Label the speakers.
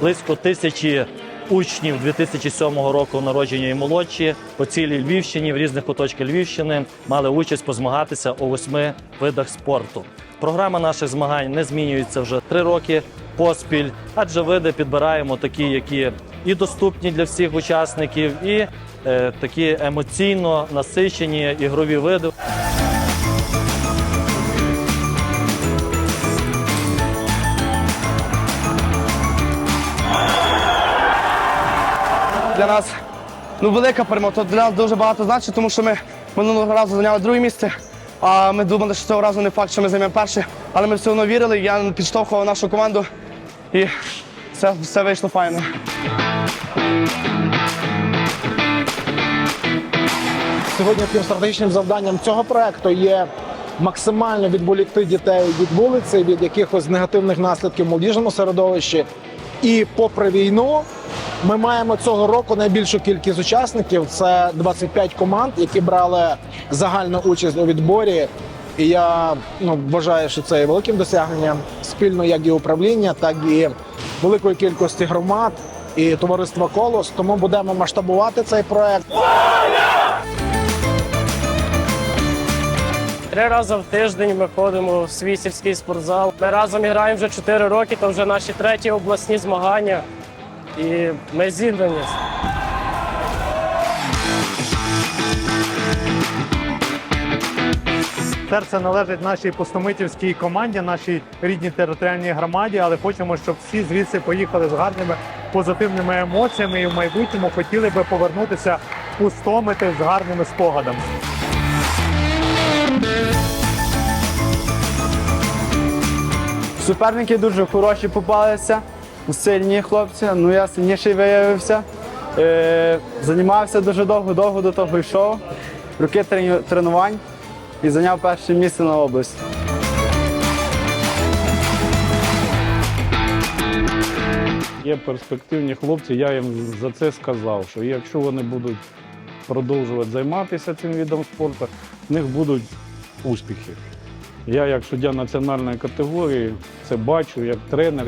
Speaker 1: близько тисячі учнів 2007 року народження і молодші по цілій Львівщині в різних куточках Львівщини мали участь позмагатися у восьми видах спорту. Програма наших змагань не змінюється вже три роки поспіль, адже види підбираємо такі, які і доступні для всіх учасників, і е, такі емоційно насичені ігрові види.
Speaker 2: Для нас ну, велика перемога. То для нас дуже багато значить, тому що ми минулого разу зайняли друге місце. А ми думали, що цього разу не факт, що ми займемо перше. Але ми все одно вірили. Я підштовхував нашу команду і все, все вийшло файно.
Speaker 3: Сьогодні стратегічним завданням цього проекту є максимально відволікти дітей від вулиці, від якихось негативних наслідків в молодіжному середовищі. І попри війну, ми маємо цього року найбільшу кількість учасників. Це 25 команд, які брали загальну участь у відборі. І я ну, вважаю, що це є великим досягненням спільно як і управління, так і великої кількості громад і товариства Колос. Тому будемо масштабувати цей проект.
Speaker 4: Три рази в тиждень ми ходимо в свій сільський спортзал. Ми разом граємо вже 4 роки, то вже наші треті обласні змагання. І ми зіграні.
Speaker 5: Серце належить нашій пустомитівській команді, нашій рідній територіальній громаді, але хочемо, щоб всі звідси поїхали з гарними позитивними емоціями і в майбутньому хотіли би повернутися в пустомити з гарними спогадами.
Speaker 6: Суперники дуже хороші попалися, сильні хлопці. Ну я сильніший виявився. Е, займався дуже довго, довго до того йшов. Роки тренувань і зайняв перше місце на області.
Speaker 7: Є перспективні хлопці, я їм за це сказав, що якщо вони будуть продовжувати займатися цим видом спорту, в них будуть успіхи. Я, як суддя національної категорії, це бачу як тренер.